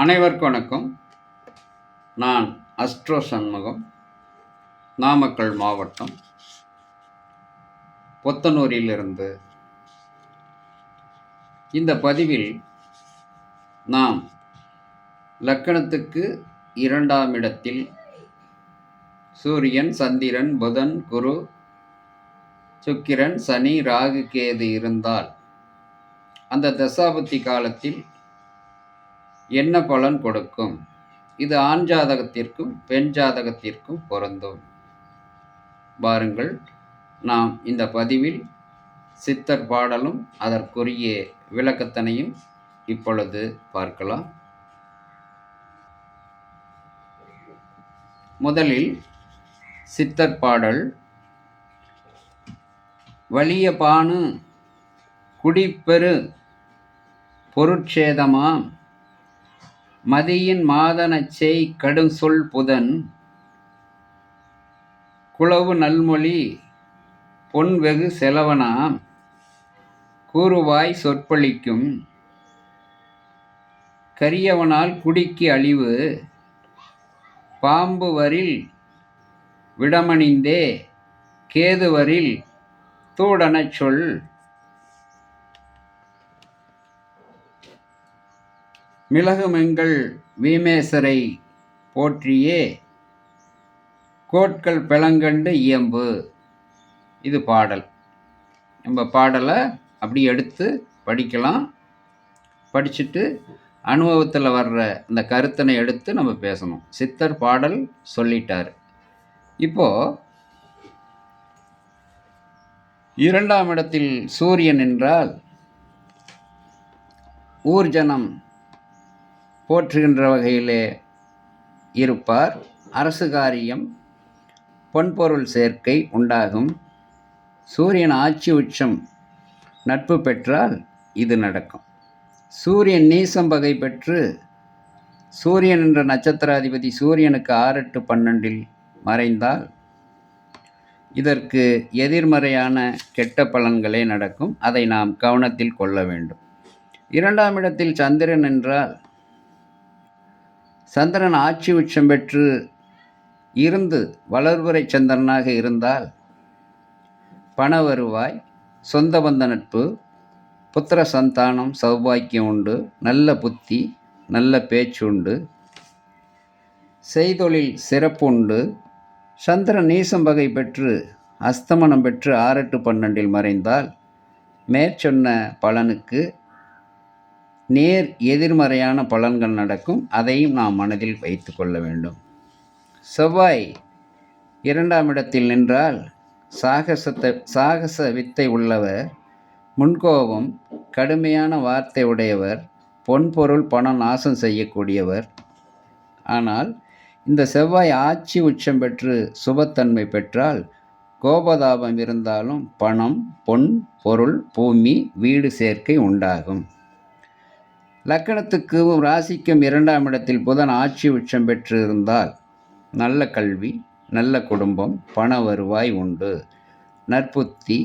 அனைவருக்கும் வணக்கம். நான் அஸ்ட்ரோ சண்முகம் நாமக்கல் மாவட்டம் பொத்தனூரிலிருந்து. இந்த பதிவில் நாம் லக்கணத்துக்கு இரண்டாம் இடத்தில் சூரியன் சந்திரன் புதன் குரு சுக்கிரன் சனி ராகு கேது இருந்தால் அந்த தசாபத்தி காலத்தில் என்ன பலன் கொடுக்கும்? இது ஆண் ஜாதகத்திற்கும் பெண் ஜாதகத்திற்கும் பொருந்தும். பாருங்கள் நாம் இந்த பதிவில் சித்தர் பாடலும் அதற்குரிய விளக்கத்தனையும் இப்பொழுது பார்க்கலாம். முதலில் சித்தர் பாடல் வலிய பானு குடிப்பெரு பொருட்சேதமாம் மதியின் மாதனச்செய் கடும் சொல் புதன் குளவு நல்மொழி பொன் வெகு செலவனாம் கூறுவாய் சொற்பொழிக்கும். கரியவனால் குடிக்கு அழிவு பாம்பு வரில் விடமணிந்தே கேதுவரில் தூடனச் சொல். மிளகுமெங்கள் வீமேசரை போற்றியே. கோட்கள் பிளங்கண்டு இயம்பு. இது பாடல். நம்ம பாடலை அப்படி எடுத்து படிக்கலாம். படிச்சுட்டு அனுபவத்தில் வர்ற அந்த கருத்தனை எடுத்து நம்ம பேசணும். சித்தர் பாடல் சொல்லிட்டார். இப்போது இரண்டாம் இடத்தில் சூரியன் என்றால் ஊர்ஜனம் போற்றுகின்ற வகையிலே இருப்பார். அரசு காரியம் பொன்பொருள் சேர்க்கை உண்டாகும். சூரியன் ஆட்சி உச்சம் நட்பு பெற்றால் இது நடக்கும். சூரியன் நீசம் பகை பெற்று சூரியன் என்ற நட்சத்திராதிபதி சூரியனுக்கு ஆறெட்டு பன்னெண்டில் மறைந்தால் இதற்கு எதிர்மறையான கெட்ட பலன்களே நடக்கும். அதை நாம் கவனத்தில் கொள்ள வேண்டும். இரண்டாம் இடத்தில் சந்திரன் என்றால் சந்திரன் ஆட்சி உச்சம் பெற்று இருந்து வளர்வுரை சந்திரனாக இருந்தால் பண வருவாய் சொந்த பந்த நட்பு புத்திர சந்தானம் சௌபாக்கியம் உண்டு நல்ல புத்தி நல்ல பேச்சு உண்டு செய்தொழில் சிறப்பு உண்டு. சந்திரன் நீசம் வகை பெற்று அஸ்தமனம் பெற்று ஆறெட்டு பன்னெண்டில் மறைந்தால் மேற்சொன்ன பலனுக்கு நேர் எதிர்மறையான பலன்கள் நடக்கும். அதையும் நாம் மனதில் வைத்து கொள்ள வேண்டும். செவ்வாய் இரண்டாம் இடத்தில் நின்றால் சாகசத்தை சாகச வித்தை உள்ளவர் முன்கோபம் கடுமையான வார்த்தை உடையவர் பொன்பொருள் பணம் நாசம் செய்யக்கூடியவர். ஆனால் இந்த செவ்வாய் ஆட்சி உச்சம் பெற்று சுபத்தன்மை பெற்றால் கோபதாபம் இருந்தாலும் பணம் பொன் பொருள் பூமி வீடு சேர்க்கை உண்டாகும். லக்கணத்துக்கும் ராசிக்கும் இரண்டாம் இடத்தில் புதன் ஆட்சி உச்சம் பெற்று இருந்தால் நல்ல கல்வி நல்ல குடும்பம் பண வருவாய் உண்டு. நற்புத்தி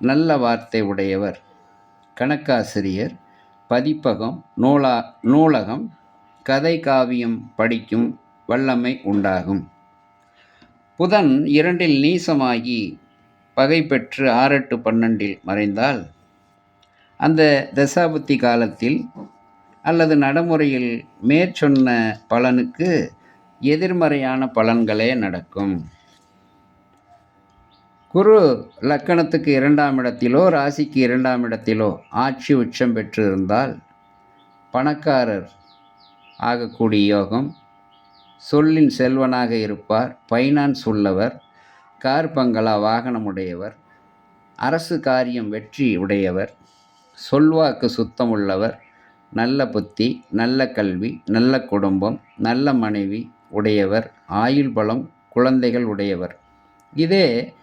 நல்ல வார்த்தை உடையவர் கணக்காசிரியர் பதிப்பகம் நூலா நூலகம் கதை காவியம் படிக்கும் வல்லமை உண்டாகும். புதன் இரண்டில் நீசமாகி பகை பெற்று ஆறெட்டு பன்னெண்டில் மறைந்தால் அந்த தசாபுத்தி காலத்தில் அல்லது நடைமுறையில் மேற்சொன்ன பலனுக்கு எதிர்மறையான பலன்களே நடக்கும். குரு லக்கணத்துக்கு இரண்டாம் இடத்திலோ ராசிக்கு இரண்டாம் இடத்திலோ ஆட்சி உச்சம் பெற்றிருந்தால் பணக்காரர் ஆகக்கூடிய யோகம். சொல்லின் செல்வனாக இருப்பார் ஃபைனான்ஸ் உள்ளவர் கார் பங்களா வாகனம் உடையவர் அரசு காரியம் வெற்றி உடையவர் சொல்வாக்கு சுத்தம் உள்ளவர் நல்ல புத்தி நல்ல கல்வி நல்ல குடும்பம் நல்ல மனைவி உடையவர் ஆயுள் பலம் குழந்தைகள் உடையவர். இதே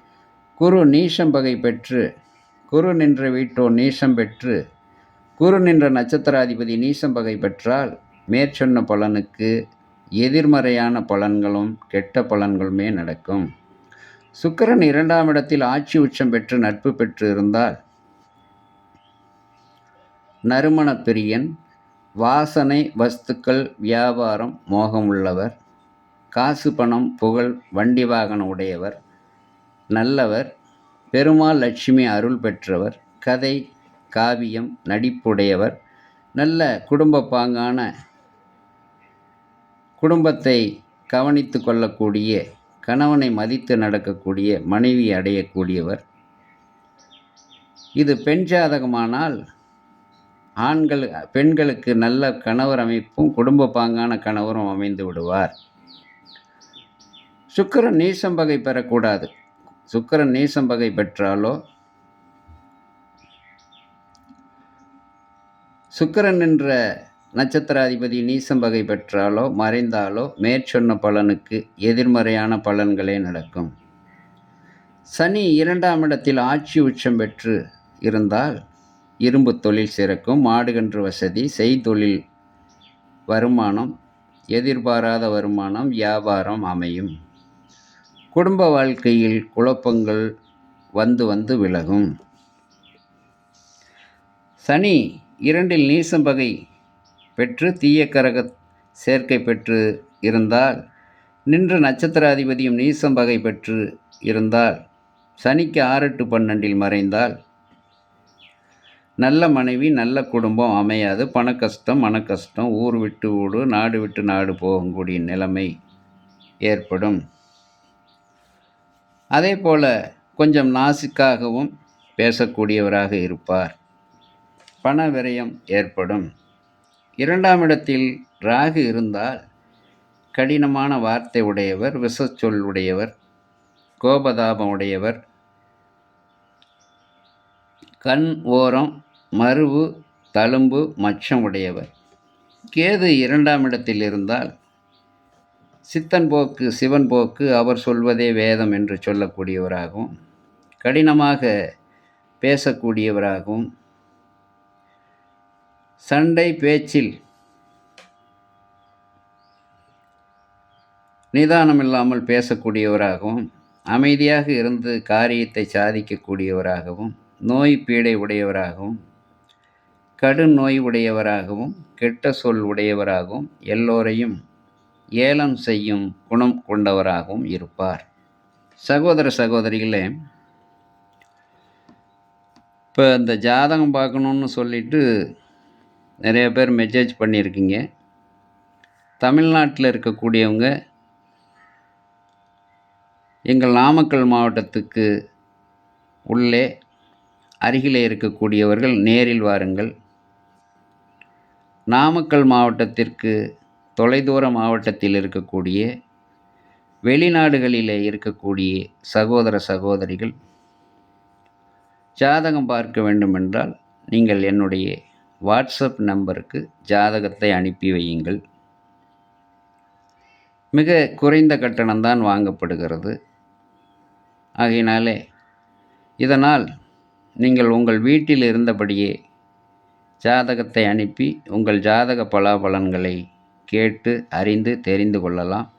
குரு நீஷம் பகை பெற்று குரு நின்ற வீட்டோ நீசம் பெற்று குரு நின்ற நட்சத்திராதிபதி நீசம் பகை பெற்றால் மேற்சொன்ன பலனுக்கு எதிர்மறையான பலன்களும் கெட்ட பலன்களுமே நடக்கும். சுக்கரன் இரண்டாம் இடத்தில் ஆட்சி உச்சம் பெற்று நட்பு பெற்று இருந்தால் நறுமண பிரியன் வாசனை வஸ்துக்கள் வியாபாரம் மோகம் உள்ளவர் காசு பணம் புகழ் வண்டி வாகனம் உடையவர் நல்லவர் பெருமாள் லட்சுமி அருள் பெற்றவர் கதை காவியம் நடிப்புடையவர் நல்ல குடும்ப பாங்கான குடும்பத்தை கவனித்து கொள்ளக்கூடிய கணவனை மதித்து நடக்கக்கூடிய மனைவி அடையக்கூடியவர். இது பெண் ஜாதகமானால் ஆண்கள் பெண்களுக்கு நல்ல கணவர் அமைப்பும் குடும்ப பாங்கான கணவரும் அமைந்து விடுவார். சுக்கிரன் நீசம் பகை பெறக்கூடாது. சுக்கிரன் நீசம் பகை பெற்றாலோ சுக்கிரன் என்ற நட்சத்திராதிபதி நீசம் பகை பெற்றாலோ மறைந்தாலோ மேற்சொன்ன பலனுக்கு எதிர்மறையான பலன்களே நடக்கும். சனி இரண்டாம் இடத்தில் ஆட்சி உச்சம் பெற்று இருந்தால் இரும்பு தொழில் சிறக்கும் மாடுகன்று வசதி செய்தொழில் வருமானம் எதிர்பாராத வருமானம் வியாபாரம் அமையும். குடும்ப வாழ்க்கையில் குழப்பங்கள் வந்து வந்து விலகும். சனி இரண்டில் நீசம்பகை பெற்று தீயக்கரக சேர்க்கை பெற்று இருந்தால் நின்று நட்சத்திராதிபதியும் நீசம்பகை பெற்று இருந்தால் சனிக்கு ஆறு டு பன்னெண்டில் மறைந்தால் நல்ல மனைவி நல்ல குடும்பம் அமையாது. பண கஷ்டம் மன கஷ்டம். ஊர் விட்டு ஊடு நாடு விட்டு நாடு போகக்கூடிய நிலைமை ஏற்படும். அதே போல் கொஞ்சம் நாசிக்காகவும் பேசக்கூடியவராக இருப்பார். பண விரயம் ஏற்படும். இரண்டாம் இடத்தில் ராகு இருந்தால் கடினமான வார்த்தை உடையவர் விஷச்சொல் உடையவர் கோபதாபம் உடையவர். கண் ஓரம் மருவு தழும்பு மச்சம் உடையவர். கேது இரண்டாம் இடத்தில் இருந்தால் சித்தன் போக்கு சிவன் போக்கு அவர் சொல்வதே வேதம் என்று சொல்லக்கூடியவராகவும் கடினமாக பேசக்கூடியவராகவும் சண்டை பேச்சில் நிதானம் இல்லாமல் பேசக்கூடியவராகவும் அமைதியாக இருந்து காரியத்தை சாதிக்கக்கூடியவராகவும் நோய் பீடை உடையவராகவும் கடும் நோய் உடையவராகவும் கெட்ட சொல் உடையவராகவும் எல்லோரையும் ஏலம் செய்யும் குணம் கொண்டவராகவும் இருப்பார். சகோதர சகோதரிகளே இப்போ இந்த ஜாதகம் பார்க்கணுன்னு சொல்லிட்டு நிறைய பேர் மெசேஜ் பண்ணியிருக்கீங்க. தமிழ்நாட்டில் இருக்கக்கூடியவங்க எங்கள் நாமக்கல் மாவட்டத்துக்கு உள்ளே அருகிலே இருக்கக்கூடியவர்கள் நேரில் வாருங்கள். நாமக்கல் மாவட்டத்திற்கு தொலைதூர மாவட்டத்தில் இருக்கக்கூடிய வெளிநாடுகளிலே இருக்கக்கூடிய சகோதர சகோதரிகள் ஜாதகம் பார்க்க வேண்டுமென்றால் நீங்கள் என்னுடைய வாட்ஸ்அப் நம்பருக்கு ஜாதகத்தை அனுப்பி வையுங்கள். மிக குறைந்த கட்டணம்தான் வாங்கப்படுகிறது. ஆகையினாலே இதனால் நீங்கள் உங்கள் வீட்டில் இருந்தபடியே ஜாதகத்தை அனுப்பி உங்கள் ஜாதக பலாபலன்களை கேட்டு அறிந்து தெரிந்து கொள்ளலாம்.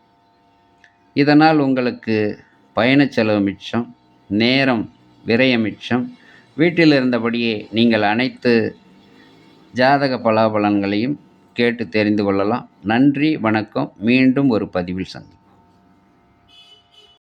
இதனால் உங்களுக்கு பயணச் செலவு மிச்சம் நேரம் விரயம் மிச்சம். வீட்டில் இருந்தபடியே நீங்கள் அனைத்து ஜாதக பலாபலன்களையும் கேட்டு தெரிந்து கொள்ளலாம். நன்றி வணக்கம். மீண்டும் ஒரு பதிவில் சந்தி